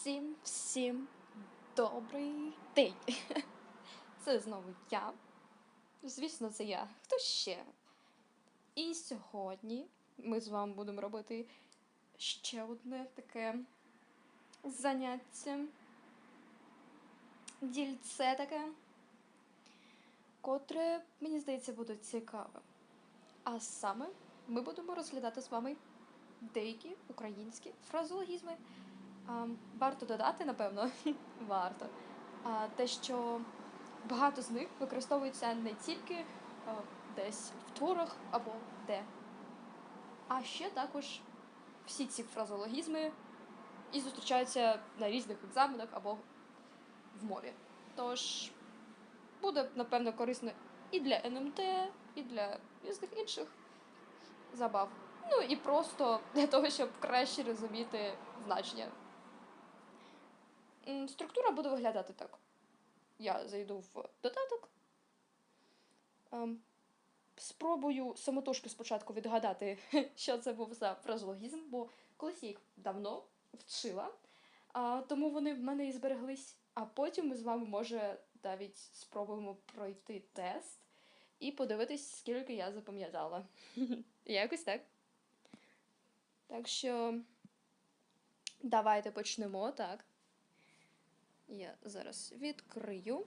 Всім всім добрий день. Це знову я. Звісно, це я. Хто ще? І сьогодні ми з вами будемо робити ще одне таке заняття. Дільце таке, котре, мені здається, буде цікаве. А саме ми будемо розглядати з вами деякі українські фразологізми. Варто додати, напевно, варто. Те, що багато з них використовується не тільки десь в творах або де, а ще також всі ці фразологізми і зустрічаються на різних екзаменах або в мові. Тож буде, напевно, корисно і для НМТ, і для різних інших забав. Ну і просто для того, щоб краще розуміти значення. Структура буде виглядати так. Я зайду в додаток. Ем, Спробую самотужки спочатку відгадати, що це був за фразологізм, бо колись я їх давно вчила, тому вони в мене і збереглись. А потім ми з вами, може, навіть спробуємо пройти тест і подивитись, скільки я запам'ятала. Якось так. Так що давайте почнемо так. Я зараз відкрию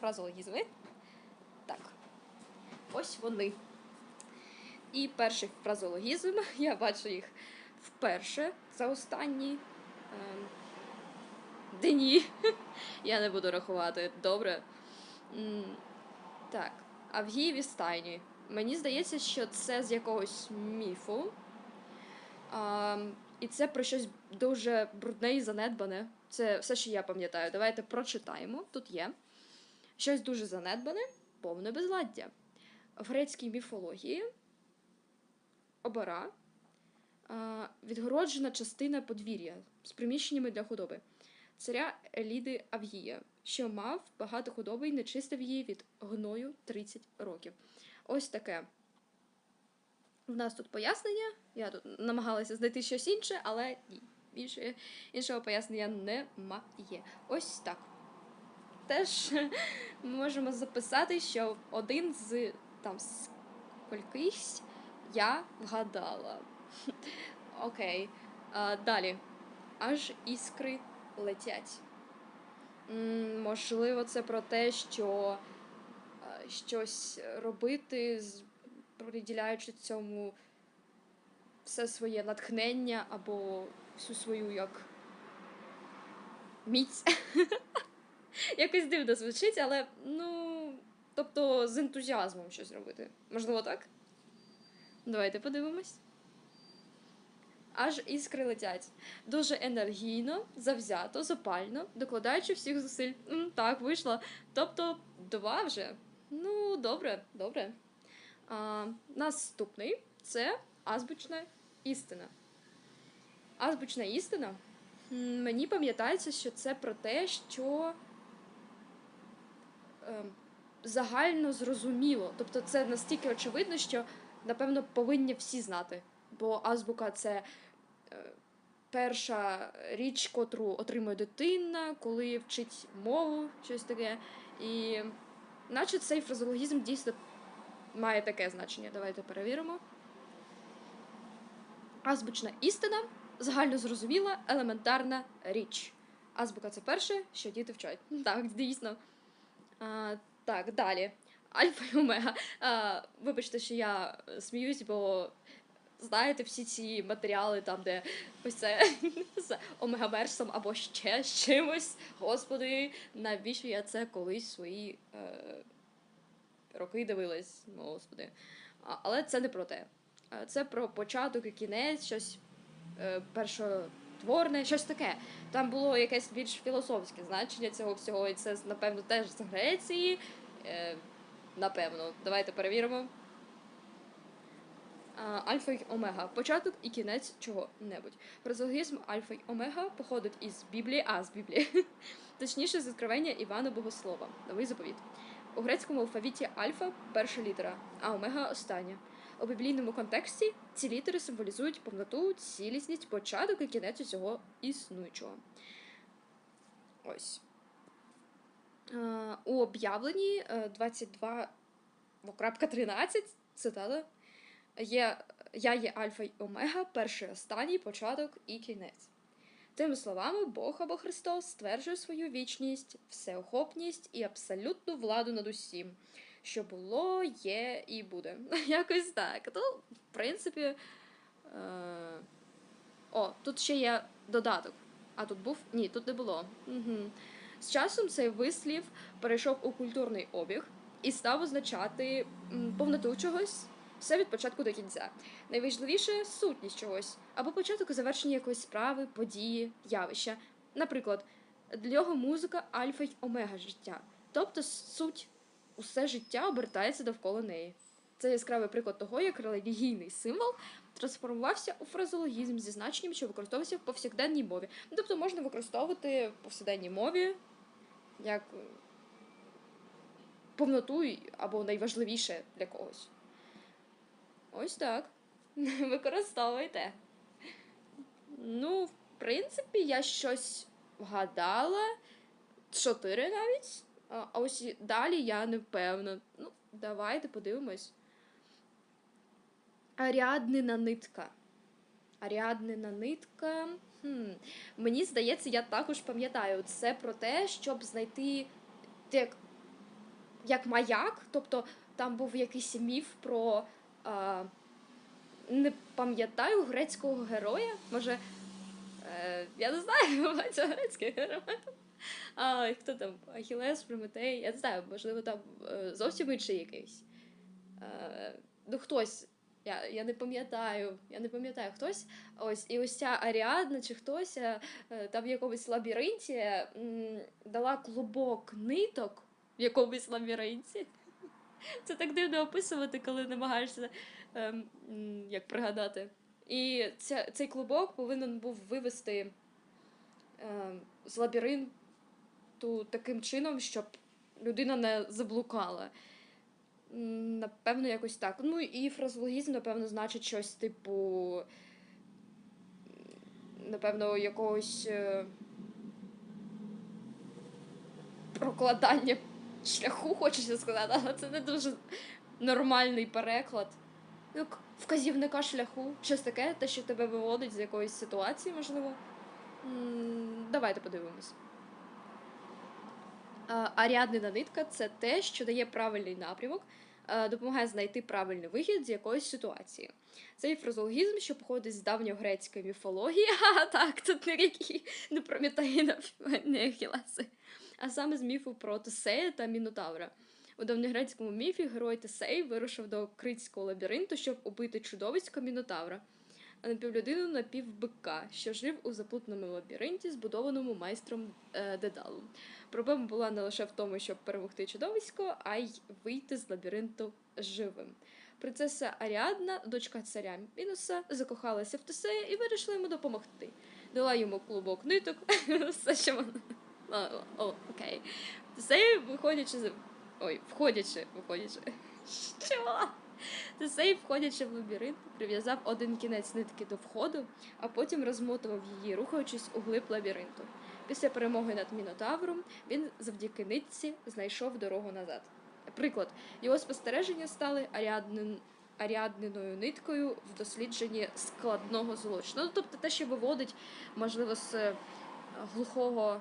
фразологізми. Так. Ось вони. І перший фразологізм, я бачу їх вперше за останні ем, дні. Я не буду рахувати. Добре. Так, Авгієві стайні. Мені здається, що це з якогось міфу. А, і це про щось дуже брудне і занедбане. Це все, що я пам'ятаю. Давайте прочитаємо. Тут є. Щось дуже занедбане, повне безладдя. В грецькій міфології обара а, відгороджена частина подвір'я з приміщеннями для худоби. Царя Еліди Авгія, що мав багато худоби і не чистив її від гною 30 років. Ось таке. В нас тут пояснення. Я тут намагалася знайти щось інше, але ні. Більше, іншого пояснення немає. Ось так. Теж ми можемо записати, що один з там сколькись я вгадала. Окей. А, далі. Аж іскри летять. М, можливо, це про те, що щось робити, приділяючи цьому все своє натхнення або всю свою як міць. Якось дивно звучить, але ну. Тобто з ентузіазмом щось робити. Можливо, так? Давайте подивимось. Аж іскри летять. Дуже енергійно, завзято, запально, докладаючи всіх зусиль. Так, вийшло. Тобто, два вже. Ну, добре, добре. А, наступний це азбучна істина. Азбучна істина. Мені пам'ятається, що це про те, що ем, загально зрозуміло. Тобто, це настільки очевидно, що напевно повинні всі знати. Бо азбука це е, перша річ, котру отримує дитина, коли вчить мову, щось таке. І наче цей фразологізм дійсно має таке значення. Давайте перевіримо. Азбучна істина загально зрозуміла елементарна річ. Азбука це перше, що діти вчать. Так, дійсно. А, так, далі. Альфа і омега. А, вибачте, що я е, сміюсь, бо знаєте всі ці матеріали, там, де ось це з омегаверсом або ще з чимось. Господи, навіщо я це колись свої е, роки дивилась? Господи. А, але це не про те. Е, Це про початок і кінець, щось е, першотворне, щось таке. Там було якесь більш філософське значення цього всього, і це, напевно, теж з Греції. Е, напевно, давайте перевіримо. Альфа й омега. Початок і кінець чого-небудь. Фразологізм альфа й омега походить із Біблії, а з Біблії. Точніше, з відкривання Івана Богослова. Новий заповіт. У грецькому алфавіті альфа перша літера, а омега остання. У біблійному контексті ці літери символізують повноту, цілісність, початок і кінець усього існуючого. Ось. Е, у об'явленні е, 22.13 цитата є Я є Альфа й Омега, перший останній початок і кінець. Тими словами, Бог або Христос стверджує свою вічність, всеохопність і абсолютну владу над усім, що було, є і буде. Якось так. Ну, в принципі. Е... О, тут ще є додаток. А тут був? Ні, тут не було. Угу. З часом цей вислів перейшов у культурний обіг і став означати повноту чогось, все від початку до кінця. Найважливіше сутність чогось, або початок і завершення якоїсь справи, події, явища. Наприклад, для нього музика альфа й омега життя. Тобто суть усе життя обертається довкола неї. Це яскравий приклад того, як релігійний символ трансформувався у фразологізм зі значенням, що використовувався в повсякденній мові. Ну, тобто можна використовувати в повсякденній мові як е, повноту або найважливіше для когось. Ось так. Використовуйте. Ну, в принципі, я щось вгадала. Чотири навіть. А ось далі я не впевнена. Ну, давайте подивимось. Аріаднина нитка. Аріаднина нитка. Хм. Мені здається, я також пам'ятаю. Це про те, щоб знайти як, як маяк. Тобто там був якийсь міф про. А, не пам'ятаю грецького героя. Може. Е, я не знаю, багато грецьких героїв. А, хто там? Ахілес, Прометей, я не знаю, можливо, там е, зовсім інший якийсь. Е, ну, хтось. Я, я не пам'ятаю, я не пам'ятаю хтось. Ось, і ось ця Аріадна чи хтось е, там в якомусь лабіринті дала клубок ниток в якомусь лабіринті. Це так дивно описувати, коли намагаєшся ем, як пригадати. І ця, цей клубок повинен був вивести ем, з лабіринту таким чином, щоб людина не заблукала. Напевно, якось так. Ну і фразологізм, напевно, значить щось типу. Напевно, якогось е, прокладання шляху, хочеться сказати, але це не дуже нормальний переклад. Ну, к- вказівника шляху, щось таке, те, що тебе виводить з якоїсь ситуації, можливо. Давайте подивимось. А, Аріаднина нитка це те, що дає правильний напрямок, е, допомагає знайти правильний вихід з якоїсь ситуації. Цей фразологізм, що походить з давньогрецької міфології, а так, тут не ріки, не Прометеїна, не Ахілеси, а саме з міфу про Тесея та Мінотавра. У давньогрецькому міфі герой Тесей вирушив до критського лабіринту, щоб убити чудовисько Мінотавра, напівлюдину напівбика, що жив у заплутаному лабіринті, збудованому майстром е, Дедалом. Проблема була не лише в тому, щоб перемогти чудовисько, а й вийти з лабіринту живим. Принцеса Аріадна, дочка царя Мінуса, закохалася в Тесея і вирішила йому допомогти. Дала йому клубок ниток, все, що вона. О, окей. Тесей, виходячи з. Ой, входячи, виходячи. Що? Тесей, входячи в лабіринт, прив'язав один кінець нитки до входу, а потім розмотував її, рухаючись у глиб лабіринту. Після перемоги над Мінотавром він завдяки нитці знайшов дорогу назад. Приклад, його спостереження стали аріаднин, аріадниною ниткою в дослідженні складного злочину. Ну, тобто те, що виводить, можливо, з е, глухого.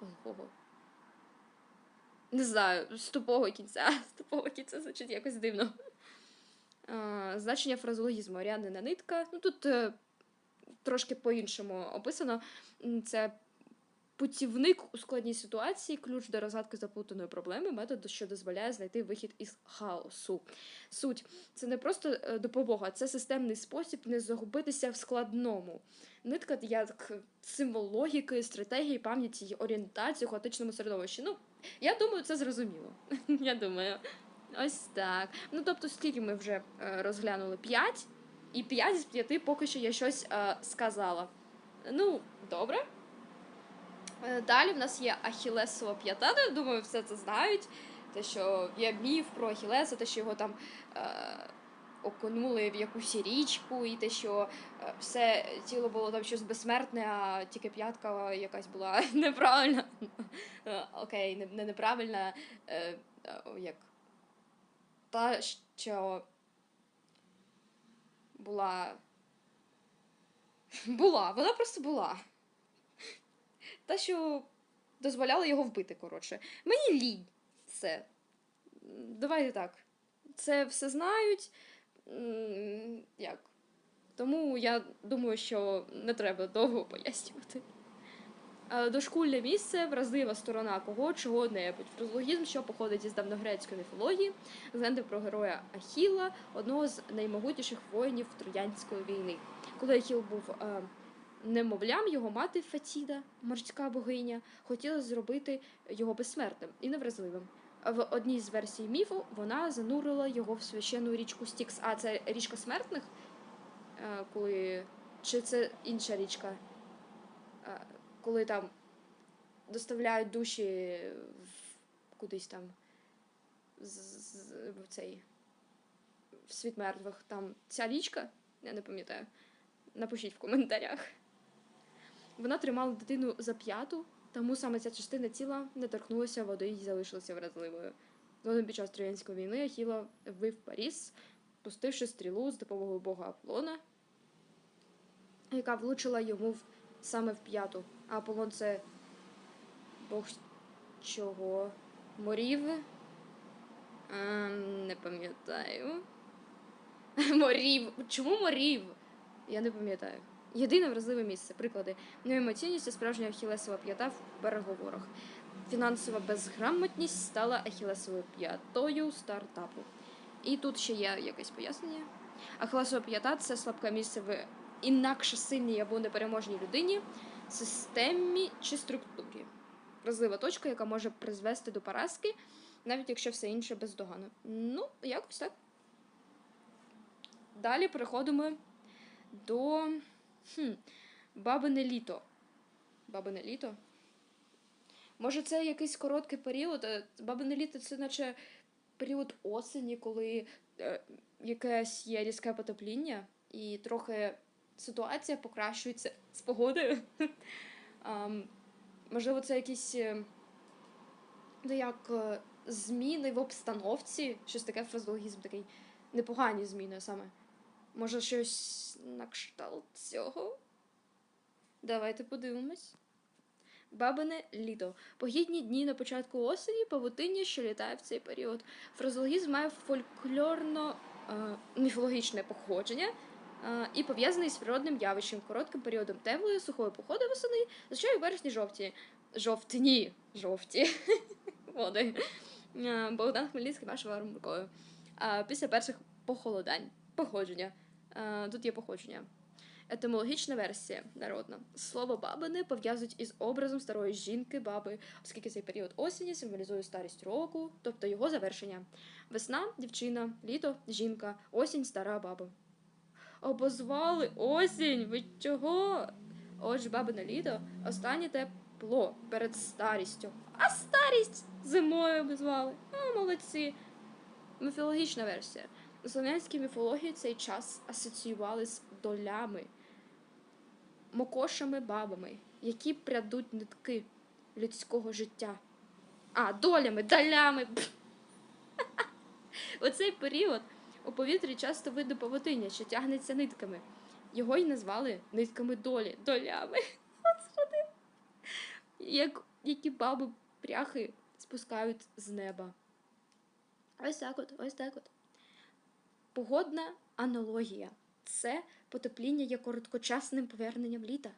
глухого. Не знаю, з тупого кінця. З тупого кінця звучить якось дивно. А, значення фразологізму аріаднина нитка. Ну тут е, трошки по-іншому описано. Це путівник у складній ситуації, ключ до розгадки заплутаної проблеми, метод, що дозволяє знайти вихід із хаосу. Суть це не просто е, допомога, це системний спосіб не загубитися в складному. Нитка як символ логіки, стратегії, пам'яті орієнтації у хаотичному середовищі. Ну, я думаю, це зрозуміло. Я думаю. Ось так. Ну, тобто, скільки ми вже е, розглянули? П'ять, і п'ять з п'яти поки що я щось е, сказала. Ну, добре. Е, Далі в нас є Ахілесова п'ята. Ну, я думаю, все це знають. Те, що є міф про Ахілеса, те, що його там е, окунули в якусь річку, і те, що все тіло було там щось безсмертне, а тільки п'ятка якась була неправильна. Окей, не, не неправильна, як та, що була. Була, вона просто була. Та, що дозволяла його вбити, коротше. Мені лінь. Все. Давайте так. Це все знають. Як? Тому я думаю, що не треба довго пояснювати. Е, Дошкульне місце вразлива сторона кого чого-небудь. Фразологізм, що походить із давньогрецької міфології, легенди про героя Ахіла, одного з наймогутніших воїнів Троянської війни. Коли Ахіл був е, немовлям, його мати Фатіда, морська богиня, хотіла зробити його безсмертним і невразливим. В одній з версій міфу вона занурила його в священну річку Стікс. А це річка смертних? Е, коли... Чи це інша річка? Е, Коли там доставляють душі в... кудись там в цей в світ мертвих. Там ця річка? Я не пам'ятаю. Напишіть в коментарях. Вона тримала дитину за п'яту, тому саме ця частина тіла не торкнулася води і залишилася вразливою. Згодом під час Троянської війни Ахіла вбив Паріс, пустивши стрілу з допомогою бога Аполлона, яка влучила йому саме в п'яту. Аполлон це бог чого? Морів? А, не пам'ятаю. Морів. Чому морів? Я не пам'ятаю. Єдине вразливе місце. Приклади. Неемоційність це справжня ахілесова п'ята в переговорах. Фінансова безграмотність стала ахілесовою п'ятою стартапу. І тут ще є якесь пояснення. Ахілесова п'ята це слабке місце в інакше сильній або непереможній людині, системі чи структурі. Вразлива точка, яка може призвести до поразки, навіть якщо все інше бездоганно. Ну, якось так. Далі переходимо до хм, бабине літо. Бабине літо. Може, це якийсь короткий період. Е, Бабине літо це наче період осені, коли е, якесь є різке потепління, і трохи ситуація покращується з погодою. Ам, можливо, це якісь е, ну, як е, зміни в обстановці, щось таке фразологізм такий. Непогані зміни саме. Може, щось на кшталт цього? Давайте подивимось. Бабине літо. Погідні дні на початку осені, павутиння, що літає в цей період. Фразологізм має фольклорно-міфологічне походження е, і пов'язаний з природним явищем, коротким періодом теплої, сухої походи восени, зазвичай вересні жовті. Жовтні. Жовті. Води. Е, Богдан Хмельницький вашою рукою. Після перших похолодань. Походження. Е, Тут є походження. Етимологічна версія народна. Слово бабини пов'язують із образом старої жінки баби, оскільки цей період осені символізує старість року, тобто його завершення. Весна дівчина, літо жінка, осінь стара баба. Обозвали осінь. Ви чого? Отже, бабине літо останнє тепло перед старістю. А старість зимою обозвали. А, молодці. Міфологічна версія. У слов'янській міфології цей час асоціювали з долями, мокошами бабами, які прядуть нитки людського життя. А, долями, долями. У цей період у повітрі часто видно павутиння, що тягнеться нитками. Його й назвали нитками долі, долями. Господи. Як, які баби пряхи спускають з неба. Ось так от, ось так от. Погодна аналогія. Це потепління є короткочасним поверненням літа,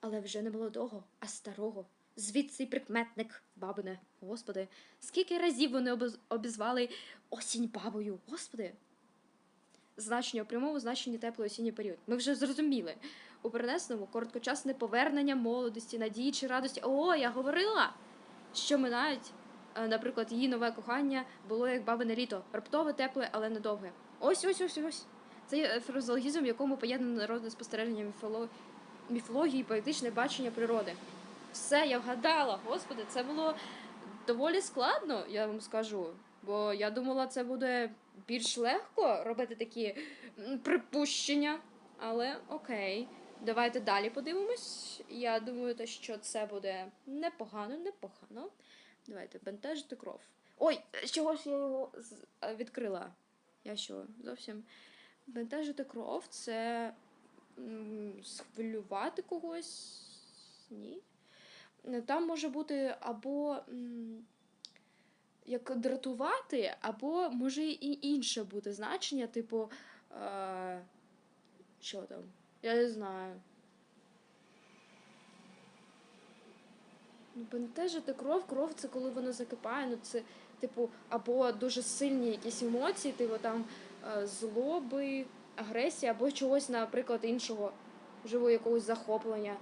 але вже не молодого, а старого. Звідси прикметник бабине. Господи, скільки разів вони обізвали осінь бабою. Господи. Значення у прямому значенні теплий осінній період. Ми вже зрозуміли. У перенесному короткочасне повернення молодості, надії чи радості. О, я говорила, що минають, е, наприклад, її нове кохання було як бабине літо, раптове, тепле, але недовге. Ось, ось, ось, ось. Це є фразологізм, в якому поєднано народне спостереження міфоло... міфології і поетичне бачення природи. Все, я вгадала, господи, це було доволі складно, я вам скажу. Бо я думала, це буде більш легко робити такі припущення. Але окей. Давайте далі подивимось. Я думаю, що це буде непогано, непогано. Давайте бентежити кров. Ой, чого ж я його е, відкрила? Я що, зовсім. Бентежити кров це схвилювати когось. Ні. Там може бути або як дратувати, або може і інше бути значення, типу. Е, що там? Я не знаю. Ну, бентежити кров, кров це коли вона закипає, ну це, типу, або дуже сильні якісь емоції, типу там е, злоби, агресія, або чогось, наприклад, іншого, живого якогось захоплення.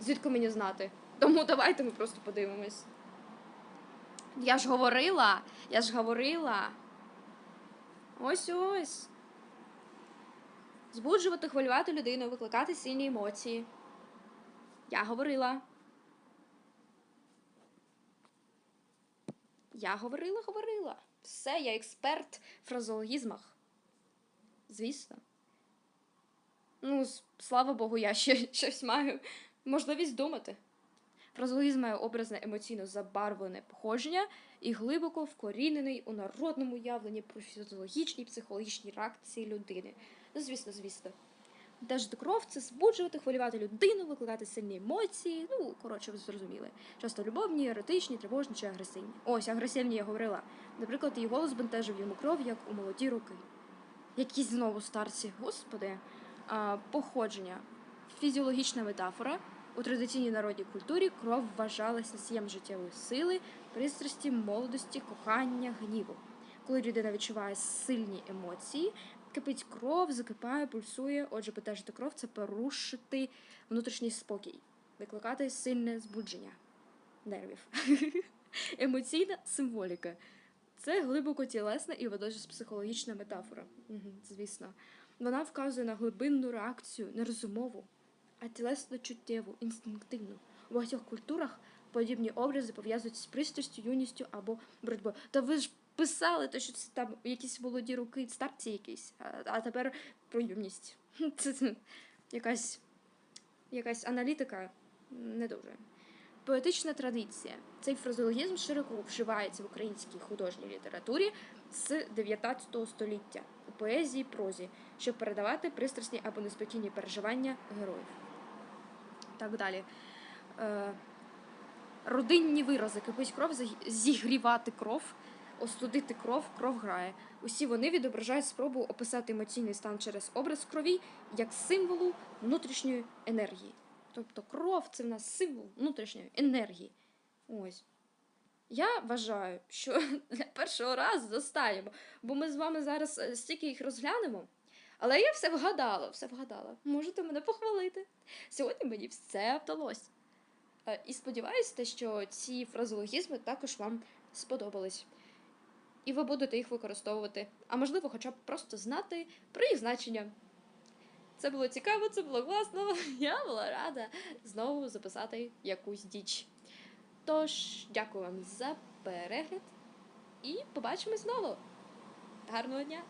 Звідки мені знати? Тому давайте ми просто подивимось. Я ж говорила, я ж говорила. Ось ось. Збуджувати, хвилювати людину, викликати сильні емоції. Я говорила. Я говорила, говорила. Все, я експерт в фразеологізмах. Звісно. Ну, слава Богу, я ще щось маю можливість думати. Фразеологізм має образне емоційно забарвлене походження і глибоко вкорінений у народному уявленні про фізіологічні і психологічні реакції людини. Ну, звісно, звісно. Теж кров це збуджувати, хвилювати людину, викликати сильні емоції. Ну, коротше, ви зрозуміли. Часто любовні, еротичні, тривожні чи агресивні. Ось, агресивні я говорила. Наприклад, її голос бентежив йому кров, як у молоді роки. Якісь знову старці, господи. А, походження. Фізіологічна метафора. У традиційній народній культурі кров вважалася носієм життєвої сили, пристрасті, молодості, кохання, гніву. Коли людина відчуває сильні емоції, кипить кров, закипає, пульсує. Отже, потежити кров це порушити внутрішній спокій, викликати сильне збудження нервів. Емоційна символіка. Це глибоко тілесна і водночас психологічна метафора. Звісно. Вона вказує на глибинну реакцію, не розумову, а тілесно чуттєву, інстинктивну. У багатьох культурах подібні образи пов'язують з пристрастю, юністю або боротьбою. Та ви ж писали, те, що це там якісь молоді роки, старці якісь, а, а тепер про юність. Це якась, якась аналітика не дуже. Поетична традиція. Цей фразеологізм широко вживається в українській художній літературі з 19 століття у поезії, прозі, щоб передавати пристрасні або неспокійні переживання героїв. Так далі. Е, родинні вирази кипить кров, зігрівати кров, остудити кров, кров грає. Усі вони відображають спробу описати емоційний стан через образ крові як символу внутрішньої енергії. Тобто кров це в нас символ внутрішньої енергії. Ось. Я вважаю, що для першого разу достатньо, бо ми з вами зараз е, стільки їх розглянемо. Але я все вгадала, все вгадала. Можете мене похвалити. Сьогодні мені все вдалося. Е, І сподіваюся, що ці фразеологізми також вам сподобались. І ви будете їх використовувати, а можливо, хоча б просто знати про їх значення. Це було цікаво, це було класно. Я була рада знову записати якусь діч. Тож, дякую вам за перегляд і побачимось знову. Гарного дня!